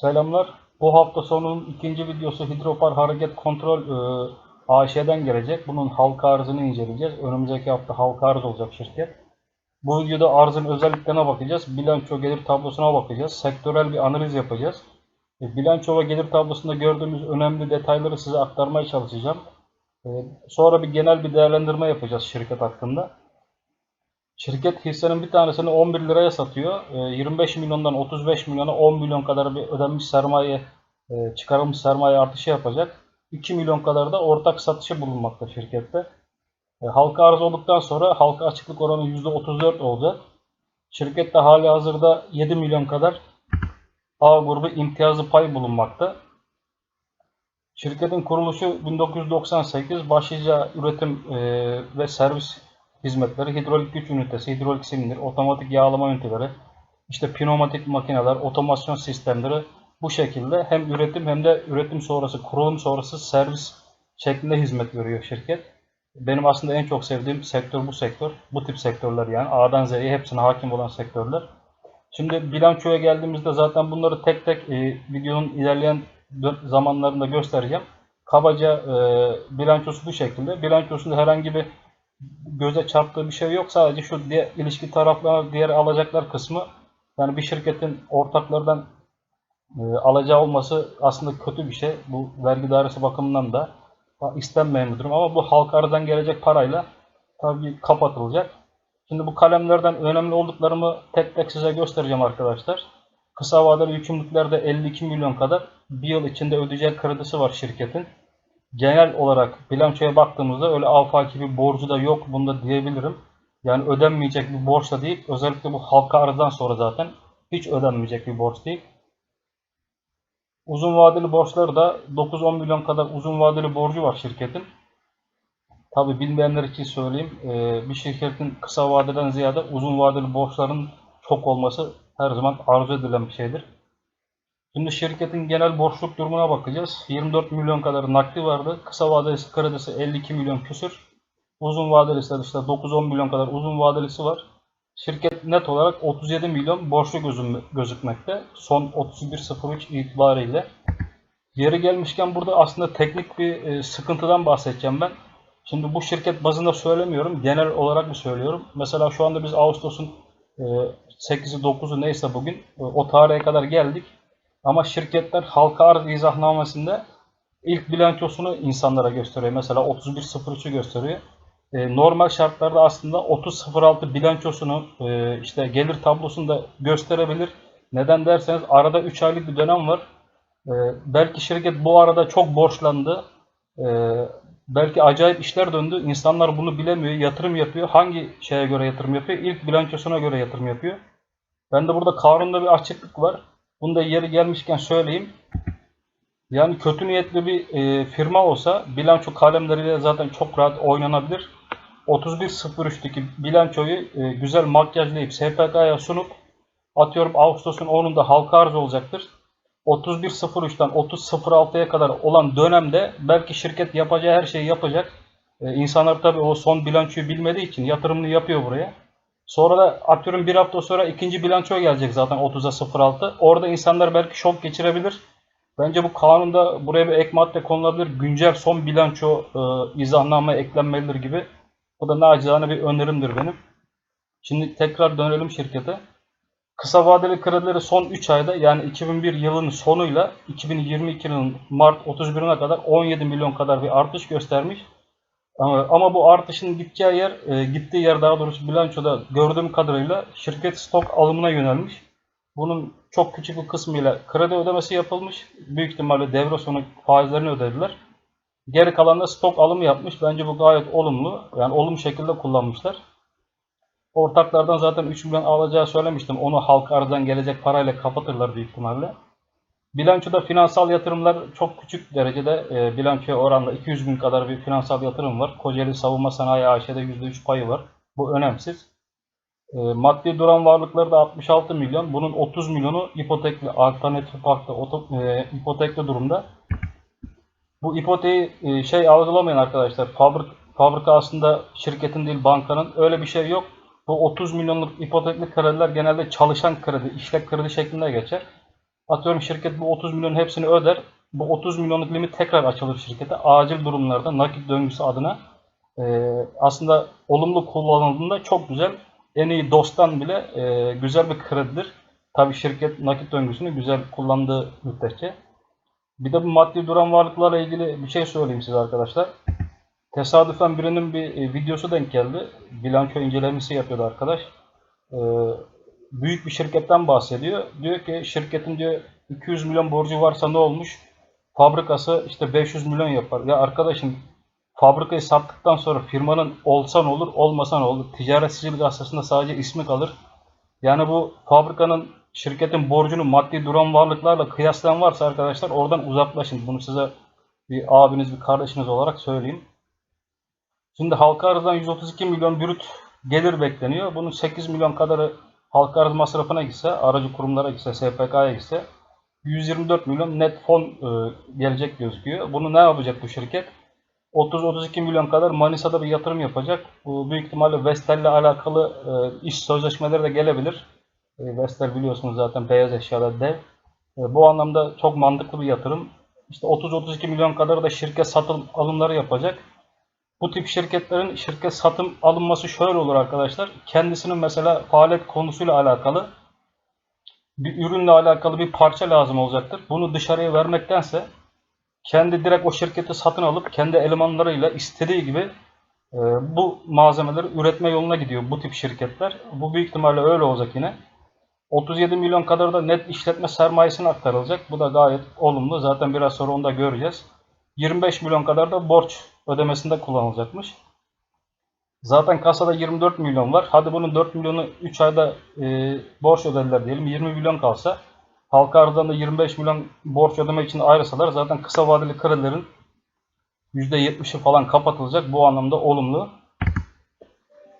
Selamlar. Bu hafta sonunun ikinci videosu Hidropar Hareket Kontrol e, AŞ'den gelecek. Bunun halka arzını inceleyeceğiz. Önümüzdeki hafta halka arz olacak şirket. Bu videoda arzın özelliklerine bakacağız. Bilanço gelir tablosuna bakacağız. Sektörel bir analiz yapacağız. E, bilanço ve gelir tablosunda gördüğümüz önemli detayları size aktarmaya çalışacağım. E, sonra bir genel bir değerlendirme yapacağız şirket hakkında. Şirket hissenin bir tanesini 11 liraya satıyor. Ee, 25 milyondan 35 milyona 10 milyon kadar bir ödenmiş sermaye, e, çıkarılmış sermaye artışı yapacak. 2 milyon kadar da ortak satışı bulunmakta şirkette. E, Halka arz olduktan sonra halka açıklık oranı %34 olacak. Şirkette hali hazırda 7 milyon kadar A grubu imtiyazlı pay bulunmakta. Şirketin kuruluşu 1998 başlıca üretim e, ve servis hizmetleri, hidrolik güç ünitesi, hidrolik silindir, otomatik yağlama üniteleri, işte pneumatik makineler, otomasyon sistemleri bu şekilde hem üretim hem de üretim sonrası, kurulum sonrası servis şeklinde hizmet veriyor şirket. Benim aslında en çok sevdiğim sektör bu sektör. Bu tip sektörler yani A'dan Z'ye hepsine hakim olan sektörler. Şimdi bilançoya geldiğimizde zaten bunları tek tek e, videonun ilerleyen zamanlarında göstereceğim. Kabaca e, bilançosu bu şekilde. Bilançosunda herhangi bir göze çarptığı bir şey yok. Sadece şu diğer, ilişki taraflarına diğer alacaklar kısmı yani bir şirketin ortaklardan e, alacağı olması aslında kötü bir şey. Bu vergi dairesi bakımından da istenmeyen bir durum. Ama bu halka aradan gelecek parayla tabii kapatılacak. Şimdi bu kalemlerden önemli olduklarımı tek tek size göstereceğim arkadaşlar. Kısa vadeli yükümlülüklerde 52 milyon kadar bir yıl içinde ödeyecek kredisi var şirketin. Genel olarak bilançoya baktığımızda öyle afaki bir borcu da yok bunda diyebilirim. Yani ödenmeyecek bir borç da değil. Özellikle bu halka arzdan sonra zaten hiç ödenmeyecek bir borç değil. Uzun vadeli borçları da 9-10 milyon kadar uzun vadeli borcu var şirketin. Tabi bilmeyenler için söyleyeyim. e, Bir şirketin kısa vadeden ziyade uzun vadeli borçların çok olması her zaman arzu edilen bir şeydir. Şimdi şirketin genel borçluk durumuna bakacağız. 24 milyon kadar nakdi vardı. Kısa vadeli kredisi 52 milyon küsür. Uzun vadelisi de işte 9-10 milyon kadar uzun vadelisi var. Şirket net olarak 37 milyon borçlu gözükmekte. Son 31.03 itibariyle. Yeri gelmişken burada aslında teknik bir e, sıkıntıdan bahsedeceğim ben. Şimdi bu şirket bazında söylemiyorum. Genel olarak mı söylüyorum? Mesela şu anda biz Ağustos'un e, 8'i 9'u neyse bugün e, o tarihe kadar geldik. Ama şirketler halka arz izahnamesinde ilk bilançosunu insanlara gösteriyor. Mesela 31.03'ü gösteriyor. E, normal şartlarda aslında 30.06 bilançosunu e, işte gelir tablosunu da gösterebilir. Neden derseniz arada 3 aylık bir dönem var. E, belki şirket bu arada çok borçlandı. E, belki acayip işler döndü. İnsanlar bunu bilemiyor. Yatırım yapıyor. Hangi şeye göre yatırım yapıyor? İlk bilançosuna göre yatırım yapıyor. Ben de burada kanunda bir açıklık var. Bunu da yeri gelmişken söyleyeyim. Yani kötü niyetli bir e, firma olsa bilanço kalemleriyle zaten çok rahat oynanabilir. 31.03'teki bilançoyu e, güzel makyajlayıp SPK'ya sunup atıyorum Ağustos'un 10'unda halka arz olacaktır. 31.03'ten 30.06'ya kadar olan dönemde belki şirket yapacağı her şeyi yapacak. E, insanlar tabii o son bilançoyu bilmediği için yatırımını yapıyor buraya. Sonra da atıyorum bir hafta sonra ikinci bilanço gelecek zaten 30'a 06. Orada insanlar belki şok geçirebilir. Bence bu kanunda buraya bir ek madde konulabilir. Güncel son bilanço e, izahname eklenmelidir gibi. Bu da nacizane bir önerimdir benim. Şimdi tekrar dönelim şirkete. Kısa vadeli kredileri son 3 ayda yani 2001 yılının sonuyla 2022 yılının Mart 31'ine kadar 17 milyon kadar bir artış göstermiş. Ama, bu artışın gideceği yer, e, gittiği yer daha doğrusu bilançoda gördüğüm kadarıyla şirket stok alımına yönelmiş. Bunun çok küçük bir kısmıyla kredi ödemesi yapılmış. Büyük ihtimalle devre sonu faizlerini ödediler. Geri kalan da stok alımı yapmış. Bence bu gayet olumlu. Yani olumlu şekilde kullanmışlar. Ortaklardan zaten 3 milyon alacağı söylemiştim. Onu halka arzdan gelecek parayla kapatırlar büyük ihtimalle. Bilançoda finansal yatırımlar çok küçük derecede e, bilançoya oranla 200 bin kadar bir finansal yatırım var. Kocaeli Savunma Sanayi AŞ'de %3 payı var. Bu önemsiz. E, maddi duran varlıkları da 66 milyon. Bunun 30 milyonu ipotekli, alternatif oto- e, ipotekli durumda. Bu ipoteği e, şey algılamayan arkadaşlar. Fabrik, fabrika aslında şirketin değil bankanın. Öyle bir şey yok. Bu 30 milyonluk ipotekli krediler genelde çalışan kredi, işlek kredi şeklinde geçer. Atıyorum şirket bu 30 milyon hepsini öder. Bu 30 milyonluk limit tekrar açılır şirkete. Acil durumlarda nakit döngüsü adına e, aslında olumlu kullanıldığında çok güzel. En iyi dosttan bile e, güzel bir kredidir. Tabii şirket nakit döngüsünü güzel kullandığı müddetçe. Bir de bu maddi duran varlıklarla ilgili bir şey söyleyeyim size arkadaşlar. Tesadüfen birinin bir e, videosu denk geldi. Bilanço incelemesi yapıyordu arkadaş. Ee, büyük bir şirketten bahsediyor. Diyor ki şirketin diyor 200 milyon borcu varsa ne olmuş? Fabrikası işte 500 milyon yapar. Ya arkadaşım fabrikayı sattıktan sonra firmanın olsa ne olur, olmasa ne olur? Ticaret sicil gazetesinde sadece ismi kalır. Yani bu fabrikanın şirketin borcunu maddi duran varlıklarla kıyaslayan varsa arkadaşlar oradan uzaklaşın. Bunu size bir abiniz, bir kardeşiniz olarak söyleyeyim. Şimdi halka arzdan 132 milyon brüt gelir bekleniyor. Bunun 8 milyon kadarı halka arz masrafına gitse, aracı kurumlara gitse, SPK'ya gitse 124 milyon net fon e, gelecek gözüküyor. Bunu ne yapacak bu şirket? 30-32 milyon kadar Manisa'da bir yatırım yapacak. Bu büyük ihtimalle Vestel'le alakalı e, iş sözleşmeleri de gelebilir. E, Vestel biliyorsunuz zaten beyaz eşyada dev. Bu anlamda çok mantıklı bir yatırım. İşte 30-32 milyon kadar da şirket satın alımları yapacak. Bu tip şirketlerin şirket satım alınması şöyle olur arkadaşlar. Kendisinin mesela faaliyet konusuyla alakalı bir ürünle alakalı bir parça lazım olacaktır. Bunu dışarıya vermektense kendi direkt o şirketi satın alıp kendi elemanlarıyla istediği gibi e, bu malzemeleri üretme yoluna gidiyor bu tip şirketler. Bu büyük ihtimalle öyle olacak yine. 37 milyon kadar da net işletme sermayesine aktarılacak. Bu da gayet olumlu. Zaten biraz sonra onu da göreceğiz. 25 milyon kadar da borç ödemesinde kullanılacakmış. Zaten kasada 24 milyon var. Hadi bunun 4 milyonu 3 ayda e, borç ödediler diyelim. 20 milyon kalsa halka arzdan da 25 milyon borç ödeme için ayrısalar zaten kısa vadeli kredilerin %70'i falan kapatılacak. Bu anlamda olumlu.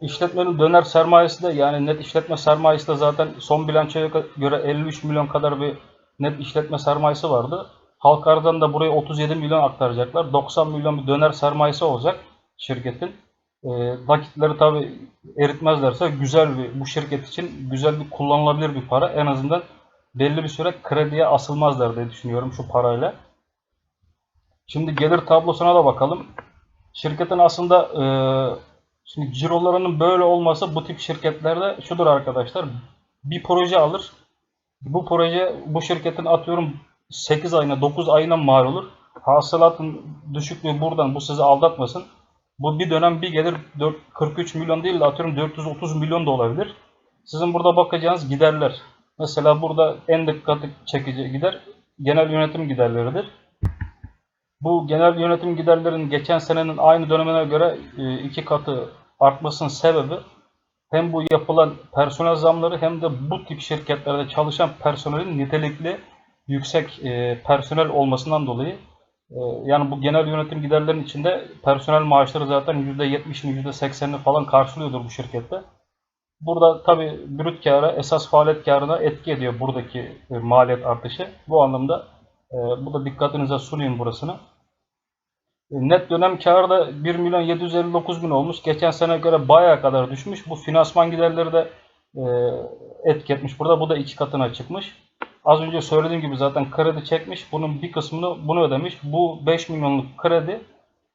İşletmenin döner sermayesi de yani net işletme sermayesi de zaten son bilançoya göre 53 milyon kadar bir net işletme sermayesi vardı. Halk arzdan da buraya 37 milyon aktaracaklar. 90 milyon bir döner sermayesi olacak şirketin. E, nakitleri tabi eritmezlerse güzel bir bu şirket için güzel bir kullanılabilir bir para. En azından belli bir süre krediye asılmazlar diye düşünüyorum şu parayla. Şimdi gelir tablosuna da bakalım. Şirketin aslında e, şimdi cirolarının böyle olması bu tip şirketlerde şudur arkadaşlar. Bir proje alır. Bu proje bu şirketin atıyorum 8 ayına 9 ayına mal olur. Hasılatın düşüklüğü buradan bu sizi aldatmasın. Bu bir dönem bir gelir 4, 43 milyon değil de atıyorum 430 milyon da olabilir. Sizin burada bakacağınız giderler. Mesela burada en dikkatli çekici gider genel yönetim giderleridir. Bu genel yönetim giderlerin geçen senenin aynı dönemine göre e, iki katı artmasının sebebi hem bu yapılan personel zamları hem de bu tip şirketlerde çalışan personelin nitelikli yüksek e, personel olmasından dolayı e, yani bu genel yönetim giderlerinin içinde personel maaşları zaten %70'ini %80'ini falan karşılıyordur bu şirkette. Burada tabi brüt kâra esas faaliyet kârına etki ediyor buradaki e, maliyet artışı. Bu anlamda e, bu da dikkatinize sunayım burasını. E, net dönem karı da 1 milyon 759 bin olmuş. Geçen sene göre bayağı kadar düşmüş. Bu finansman giderleri de e, etki etmiş. Burada bu da iki katına çıkmış. Az önce söylediğim gibi zaten kredi çekmiş. Bunun bir kısmını bunu ödemiş. Bu 5 milyonluk kredi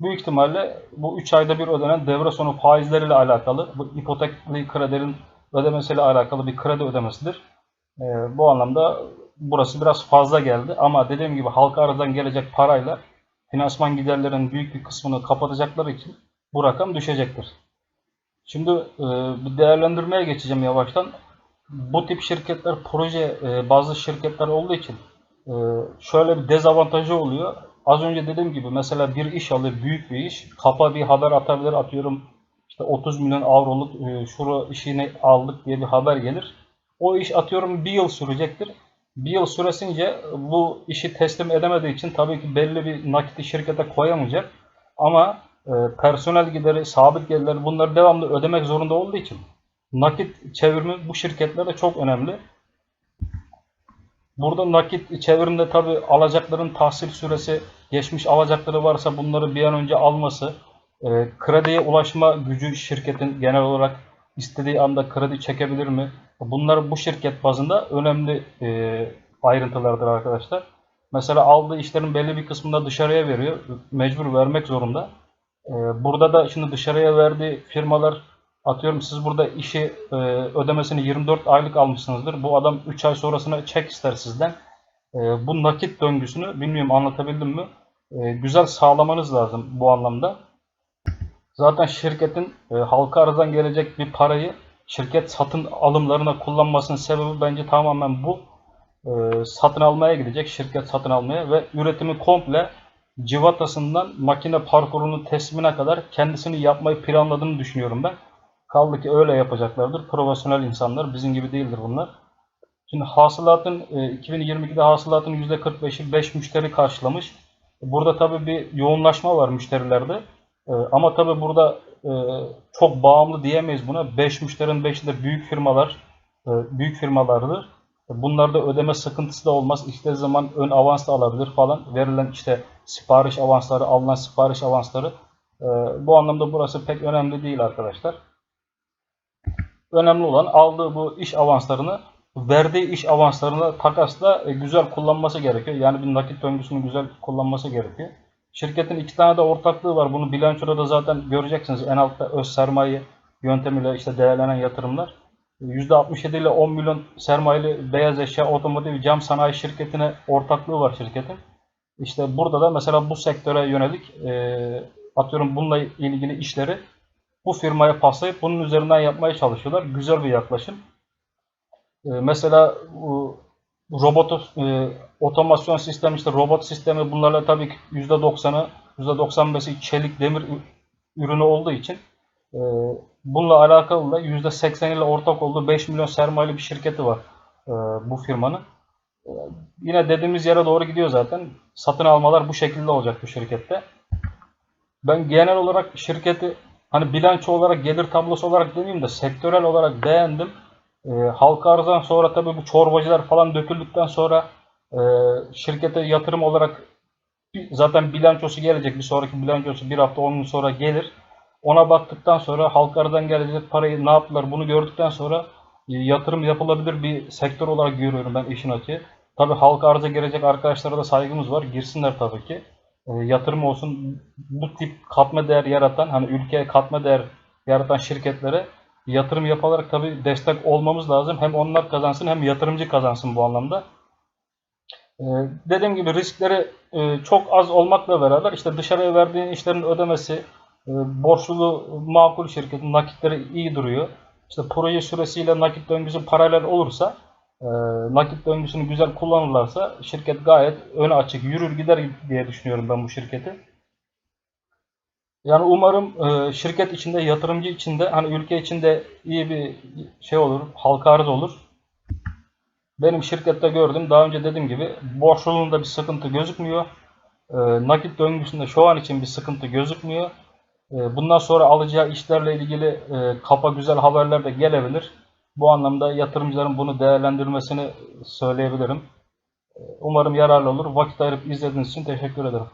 büyük ihtimalle bu 3 ayda bir ödenen devre sonu faizleriyle alakalı. Bu ipotekli kredilerin ödemesiyle alakalı bir kredi ödemesidir. Ee, bu anlamda burası biraz fazla geldi. Ama dediğim gibi halka aradan gelecek parayla finansman giderlerinin büyük bir kısmını kapatacakları için bu rakam düşecektir. Şimdi e, bir değerlendirmeye geçeceğim yavaştan bu tip şirketler proje e, bazı şirketler olduğu için e, şöyle bir dezavantajı oluyor. Az önce dediğim gibi mesela bir iş alır büyük bir iş kapa bir haber atabilir atıyorum işte 30 milyon avroluk e, şuru işini aldık diye bir haber gelir. O iş atıyorum bir yıl sürecektir. Bir yıl süresince bu işi teslim edemediği için tabii ki belli bir nakiti şirkete koyamayacak. Ama e, personel gideri, sabit gelirleri bunları devamlı ödemek zorunda olduğu için nakit çevirimi bu şirketlerde çok önemli. Burada nakit çevirimde tabi alacakların tahsil süresi, geçmiş alacakları varsa bunları bir an önce alması, e, krediye ulaşma gücü şirketin genel olarak istediği anda kredi çekebilir mi? Bunlar bu şirket bazında önemli e, ayrıntılardır arkadaşlar. Mesela aldığı işlerin belli bir kısmını da dışarıya veriyor. Mecbur vermek zorunda. Ee, Burada da şimdi dışarıya verdiği firmalar atıyorum siz burada işi e, ödemesini 24 aylık almışsınızdır. Bu adam 3 ay sonrasına çek ister sizden. Ee, Bu nakit döngüsünü bilmiyorum anlatabildim mi? Ee, Güzel sağlamanız lazım bu anlamda. Zaten şirketin e, halka arzdan gelecek bir parayı şirket satın alımlarına kullanmasının sebebi bence tamamen bu. E, satın almaya gidecek, şirket satın almaya ve üretimi komple civatasından makine parkurunun teslimine kadar kendisini yapmayı planladığını düşünüyorum ben. Kaldı ki öyle yapacaklardır. Profesyonel insanlar, bizim gibi değildir bunlar. Şimdi hasılatın, e, 2022'de hasılatın %45'i 5 müşteri karşılamış. Burada tabii bir yoğunlaşma var müşterilerde. E, Ama tabii burada e, çok bağımlı diyemeyiz buna. 5 müşterinin 5'i de büyük firmalar, e, büyük firmalardır. Bunlarda ödeme sıkıntısı da olmaz. İstediği zaman ön avans da alabilir falan. Verilen işte sipariş avansları, alınan sipariş avansları. E, Bu anlamda burası pek önemli değil arkadaşlar. Önemli olan aldığı bu iş avanslarını verdiği iş avanslarına takasla e, güzel kullanması gerekiyor. Yani bir nakit döngüsünü güzel kullanması gerekiyor. Şirketin iki tane de ortaklığı var. Bunu bilançoda da zaten göreceksiniz. En altta öz sermaye yöntemiyle işte değerlenen yatırımlar. %67 ile 10 milyon sermayeli beyaz eşya, otomotiv, cam sanayi şirketine ortaklığı var şirketin. İşte burada da mesela bu sektöre yönelik e, atıyorum bununla ilgili işleri bu firmaya paslayıp bunun üzerinden yapmaya çalışıyorlar. Güzel bir yaklaşım. E, mesela bu robot e, otomasyon sistemi işte robot sistemi bunlarla tabii ki %90'ı %95'i çelik demir ürünü olduğu için e, bununla alakalı da %80 ile ortak olduğu 5 milyon sermayeli bir şirketi var e, bu firmanın. E, yine dediğimiz yere doğru gidiyor zaten. Satın almalar bu şekilde olacak bu şirkette. Ben genel olarak şirketi hani bilanço olarak gelir tablosu olarak demeyeyim de sektörel olarak beğendim. E, halka arzdan sonra tabii bu çorbacılar falan döküldükten sonra e, şirkete yatırım olarak zaten bilançosu gelecek. Bir sonraki bilançosu bir hafta 10 gün sonra gelir. Ona baktıktan sonra halka arzdan gelecek parayı ne yaptılar bunu gördükten sonra e, yatırım yapılabilir bir sektör olarak görüyorum ben işin açığı. Tabii halka arza gelecek arkadaşlara da saygımız var. Girsinler tabii ki. E, yatırım olsun. Bu tip katma değer yaratan, hani ülkeye katma değer yaratan şirketlere yatırım yaparak tabii destek olmamız lazım. Hem onlar kazansın hem yatırımcı kazansın bu anlamda. Ee, Dediğim gibi riskleri e, çok az olmakla beraber işte dışarıya verdiğin işlerin ödemesi, e, borçluluğu makul şirketin nakitleri iyi duruyor. İşte proje süresiyle nakit döngüsü paralel olursa, e, nakit döngüsünü güzel kullanırlarsa şirket gayet öne açık yürür gider diye düşünüyorum ben bu şirketi. Yani umarım e, şirket içinde, yatırımcı içinde, hani ülke içinde iyi bir şey olur, halka arz olur. Benim şirkette gördüm. Daha önce dediğim gibi borçluluğunda bir sıkıntı gözükmüyor. Ee, nakit döngüsünde şu an için bir sıkıntı gözükmüyor. Ee, bundan sonra alacağı işlerle ilgili e, kapa güzel haberler de gelebilir. Bu anlamda yatırımcıların bunu değerlendirmesini söyleyebilirim. Umarım yararlı olur. Vakit ayırıp izlediğiniz için teşekkür ederim.